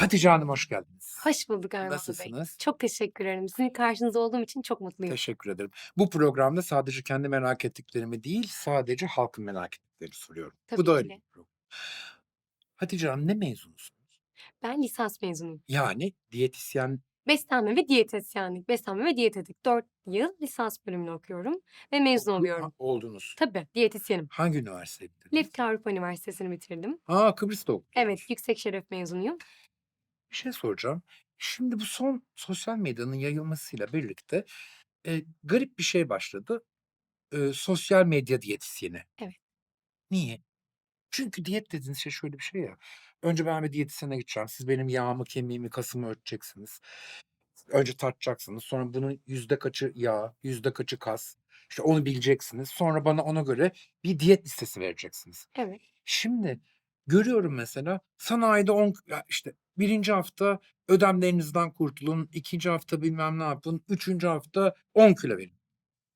Hatice Hanım hoş geldiniz. Hoş bulduk Bey. Nasılsınız? Çok teşekkür ederim. Sizin karşınızda olduğum için çok mutluyum. Teşekkür ederim. Bu programda sadece kendi merak ettiklerimi değil, sadece halkın merak ettiklerini soruyorum. Bu Tabii da öyle ki. bir program. Hatice Hanım ne mezunusunuz? Ben lisans mezunuyum. Yani diyetisyen Beslenme ve diyetisyenlik, beslenme ve diyetetik. 4 yıl lisans bölümünü okuyorum ve mezun oluyorum. oldunuz. Tabii, diyetisyenim. Hangi üniversite bitirdiniz? Lefke Avrupa Üniversitesi'ni bitirdim. Ha Kıbrıs'ta okudunuz. Evet, yüksek şeref mezunuyum. Bir şey soracağım. Şimdi bu son sosyal medyanın yayılmasıyla birlikte e, garip bir şey başladı. E, sosyal medya diyetisyeni. Evet. Niye? Çünkü diyet dediğiniz şey şöyle bir şey ya. Önce ben bir diyetisyene gideceğim. Siz benim yağımı, kemiğimi, kasımı ölçeceksiniz. Önce tartacaksınız. Sonra bunun yüzde kaçı yağ, yüzde kaçı kas. İşte onu bileceksiniz. Sonra bana ona göre bir diyet listesi vereceksiniz. Evet. Şimdi görüyorum mesela sanayide 10 ya işte birinci hafta ödemlerinizden kurtulun, ikinci hafta bilmem ne yapın, üçüncü hafta 10 kilo verin.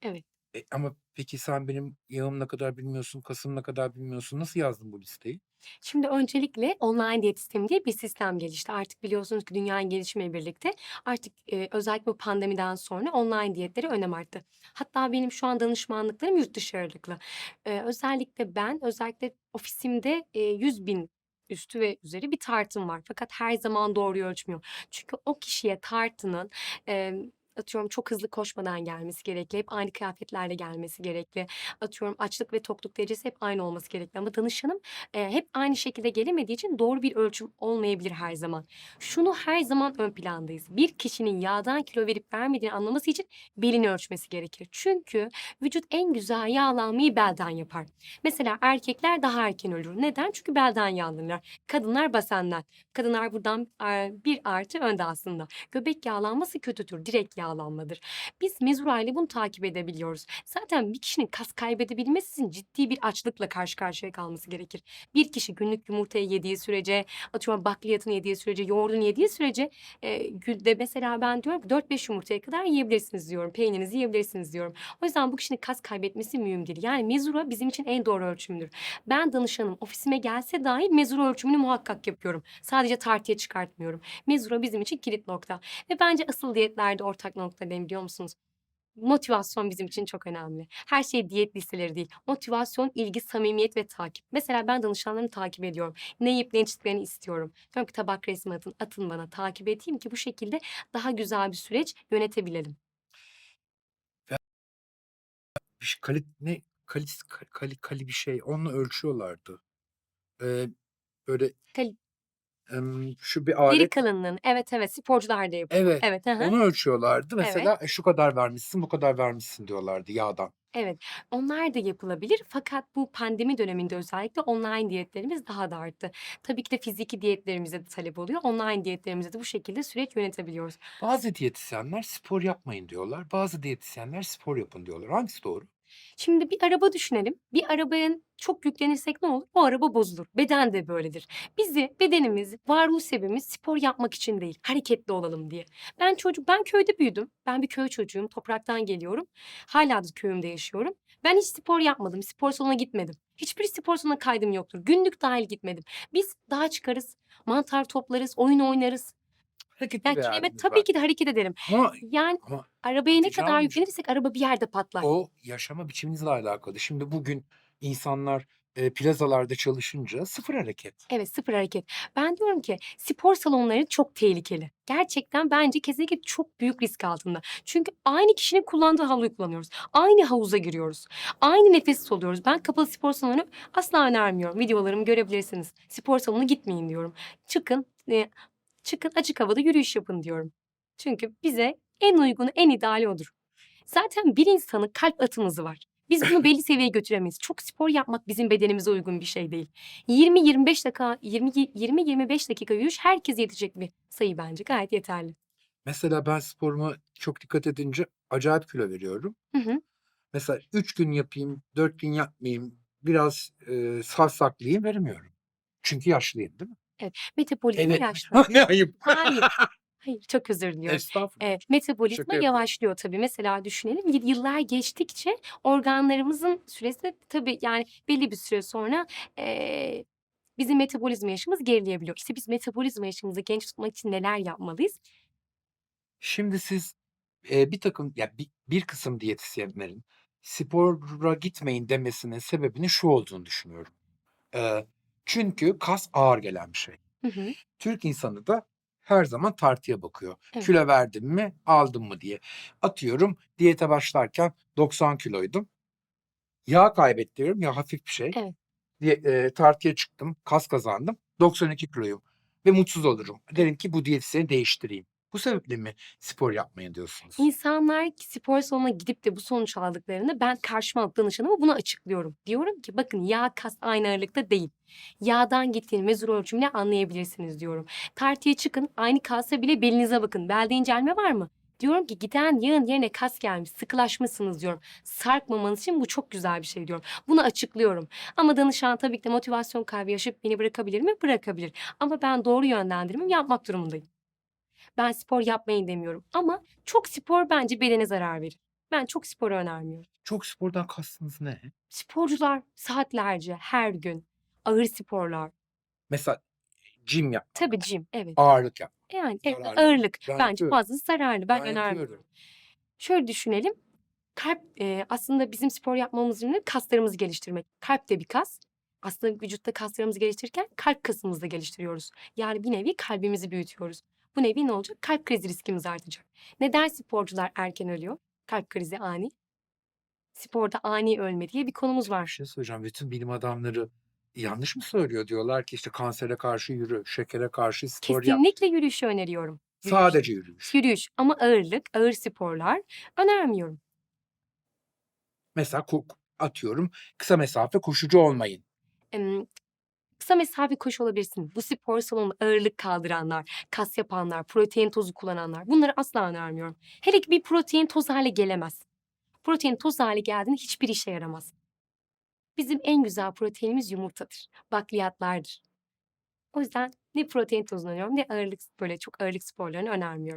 Evet. E, ama peki sen benim yağım ne kadar bilmiyorsun, kasım ne kadar bilmiyorsun. Nasıl yazdın bu listeyi? Şimdi öncelikle online diyet sistemi diye bir sistem gelişti. Artık biliyorsunuz ki dünyanın gelişmeyle birlikte artık e, özellikle bu pandemiden sonra online diyetleri önem arttı. Hatta benim şu an danışmanlıklarım yurt dışı ağırlıklı. E, özellikle ben özellikle ofisimde e, 100 bin üstü ve üzeri bir tartım var. Fakat her zaman doğruyu ölçmüyor. Çünkü o kişiye tartının e, atıyorum çok hızlı koşmadan gelmesi gerekli. Hep aynı kıyafetlerle gelmesi gerekli. Atıyorum açlık ve tokluk derecesi hep aynı olması gerekli. Ama danışanım Eee, hep aynı şekilde gelemediği için doğru bir ölçüm olmayabilir her zaman. Şunu her zaman ön plandayız. Bir kişinin yağdan kilo verip vermediğini anlaması için belini ölçmesi gerekir. Çünkü vücut en güzel yağlanmayı belden yapar. Mesela erkekler daha erken ölür. Neden? Çünkü belden yağlanırlar. Kadınlar basenden. Kadınlar buradan bir artı önde aslında. Göbek yağlanması kötüdür. Direkt yağlanmadır. Biz mezura ile bunu takip edebiliyoruz. Zaten bir kişinin kas kaybedebilmesi için ciddi bir açlıkla karşı karşıya kalması gerekir. Bir kişi günlük yumurtayı yediği sürece, atıyorum bakliyatını yediği sürece, yoğurdunu yediği sürece e, günde mesela ben diyorum ki 4-5 yumurtaya kadar yiyebilirsiniz diyorum. Peynirinizi yiyebilirsiniz diyorum. O yüzden bu kişinin kas kaybetmesi mühim değil. Yani mezura bizim için en doğru ölçümdür. Ben danışanım ofisime gelse dahi mezura ölçümünü muhakkak yapıyorum. Sadece tartıya çıkartmıyorum. Mezura bizim için kilit nokta. Ve bence asıl diyetlerde ortak nokta ne biliyor musunuz? Motivasyon bizim için çok önemli. Her şey diyet listeleri değil. Motivasyon, ilgi, samimiyet ve takip. Mesela ben danışanlarımı takip ediyorum. Ne yiyip ne içtiklerini istiyorum. Diyorum ki tabak resmi atın, atın bana takip edeyim ki bu şekilde daha güzel bir süreç yönetebilelim. Bir şey, kali, ne kali, kali, kali bir şey. Onunla ölçüyorlardı. Ee, böyle Kali- em, şu bir Deri alet. kalınlığını, evet evet sporcular da yapıyor. Evet. Evet, hı hı. Onu ölçüyorlardı. Evet. Mesela "E, şu kadar vermişsin, bu kadar vermişsin diyorlardı yağdan. Evet, onlar da yapılabilir fakat bu pandemi döneminde özellikle online diyetlerimiz daha da arttı. Tabii ki de fiziki diyetlerimize de talep oluyor. Online diyetlerimize de bu şekilde süreç yönetebiliyoruz. Bazı diyetisyenler spor yapmayın diyorlar. Bazı diyetisyenler spor yapın diyorlar. Hangisi doğru? Şimdi bir araba düşünelim. Bir arabaya çok yüklenirsek ne olur? O araba bozulur. Beden de böyledir. Bizi, bedenimiz, varoluş sebebimiz spor yapmak için değil, hareketli olalım diye. Ben çocuk, ben köyde büyüdüm. Ben bir köy çocuğuyum, topraktan geliyorum. Hala da köyümde yaşıyorum. Ben hiç spor yapmadım, spor salonuna gitmedim. Hiçbir spor salonuna kaydım yoktur. Günlük dahil gitmedim. Biz dağa çıkarız, mantar toplarız, oyun oynarız. Hareketli Yani bir kelime tabii var. ki de hareket ederim. Ama, Yani ama arabaya ne kadar Hanımcığım, yüklenirsek araba bir yerde patlar. o yaşama biçiminizle alakalı. Şimdi bugün insanlar e, plazalarda çalışınca sıfır hareket. Evet, sıfır hareket. Ben diyorum ki spor salonları çok tehlikeli. Gerçekten bence kesinlikle çok büyük risk altında. Çünkü aynı kişinin kullandığı havluyu kullanıyoruz. Aynı havuza giriyoruz. Aynı nefes soluyoruz. Ben kapalı spor salonu asla önermiyorum. Videolarımı görebilirsiniz. Spor salonuna gitmeyin diyorum. Çıkın, e, çıkın açık havada yürüyüş yapın diyorum. Çünkü bize en uygunu, en ideali odur. Zaten bir insanın kalp atımızı var. Biz bunu belli seviyeye götüremeyiz. Çok spor yapmak bizim bedenimize uygun bir şey değil. 20-25 dakika 20-25 dakika yürüyüş herkese yetecek bir sayı bence. Gayet yeterli. Mesela ben sporuma çok dikkat edince acayip kilo veriyorum. Hı hı. Mesela 3 gün yapayım, 4 gün yapmayayım, biraz e, sarsaklayayım veremiyorum. Çünkü yaşlıyım değil mi? Evet. Metabolizma Evet. yaşlı. ne ayıp. Hayır. Hayır, çok özür diliyorum. Estağfurullah. Evet, Şaka metabolizma yapıyorum. yavaşlıyor tabii. Mesela düşünelim y- yıllar geçtikçe organlarımızın süresi tabii yani belli bir süre sonra eee, bizim metabolizma yaşımız gerileyebiliyor. İşte biz metabolizma yaşımızı genç tutmak için neler yapmalıyız? Şimdi siz, eee, birtakım ya bir bir kısım diyetisyenlerin spora gitmeyin demesinin sebebinin şu olduğunu düşünüyorum. Eee, çünkü kas ağır gelen bir şey. Hı hı. Türk insanı da her zaman tartıya bakıyor. Evet. Kilo verdim mi, aldım mı diye. Atıyorum diyete başlarken 90 kiloydum. Yağ kaybettim ya hafif bir şey. Evet. Diye, eee, tartıya çıktım, kas kazandım. 92 kiloyum ve mutsuz olurum. Derim ki bu diyetisyeni değiştireyim. Bu sebeple mi spor yapmayın diyorsunuz? İnsanlar spor salonuna gidip de bu sonuç aldıklarında ben karşıma alıp danışanıma bunu açıklıyorum. Diyorum ki bakın yağ kas aynı ağırlıkta değil. Yağdan gittiğini mezur ölçümle anlayabilirsiniz diyorum. Tartıya çıkın aynı kalsa bile belinize bakın. Belde incelme var mı? Diyorum ki giden yağın yerine kas gelmiş, sıkılaşmışsınız diyorum. Sarkmamanız için bu çok güzel bir şey diyorum. Bunu açıklıyorum. Ama danışan tabii ki de motivasyon kaybı yaşayıp beni bırakabilir mi? Bırakabilir. Ama ben doğru yönlendirmemi yapmak durumundayım. Ben spor yapmayın demiyorum ama çok spor bence bedene zarar verir. Ben çok spor önermiyorum. Çok spordan kastınız ne? Sporcular saatlerce her gün ağır sporlar. Mesela gym yapmak, Tabii gym evet. ağırlık yapmak. Yani evet, Zararlı. ağırlık Ben bence yapıyorum. fazla zararlı. Ben Ben önermiyorum. yapıyorum. Şöyle düşünelim. Kalp e, aslında bizim spor yapmamızın nedeni kaslarımızı geliştirmek. Kalp de bir kas. Aslında vücutta kaslarımızı geliştirirken kalp kasımızı da geliştiriyoruz. Yani bir nevi kalbimizi büyütüyoruz. Bu nevi ne olacak? Kalp krizi riskimiz artacak. Neden sporcular erken ölüyor? Kalp krizi ani. Sporda ani ölme diye bir konumuz Bir var. şey söyleyeceğim. Bütün bilim adamları yanlış mı söylüyor? Diyorlar ki işte kansere karşı yürü, şekere karşı spor yap. Kesinlikle yürüyüşü öneriyorum. Yürüyüş. Sadece yürüyüş. Yürüyüş ama ağırlık, ağır sporlar önermiyorum. Mesela atıyorum kısa mesafe koşucu olmayın. Em, Kısa mesafe koşu olabilirsin. Bu spor salonunda ağırlık kaldıranlar, kas yapanlar, protein tozu kullananlar bunları asla önermiyorum. Hele ki bir protein toz hale gelemez. Protein toz hale geldiğinde hiçbir işe yaramaz. Bizim en güzel proteinimiz yumurtadır, bakliyatlardır. O yüzden ne protein tozunu öneriyorum ne ağırlık böyle çok ağırlık sporlarını önermiyorum.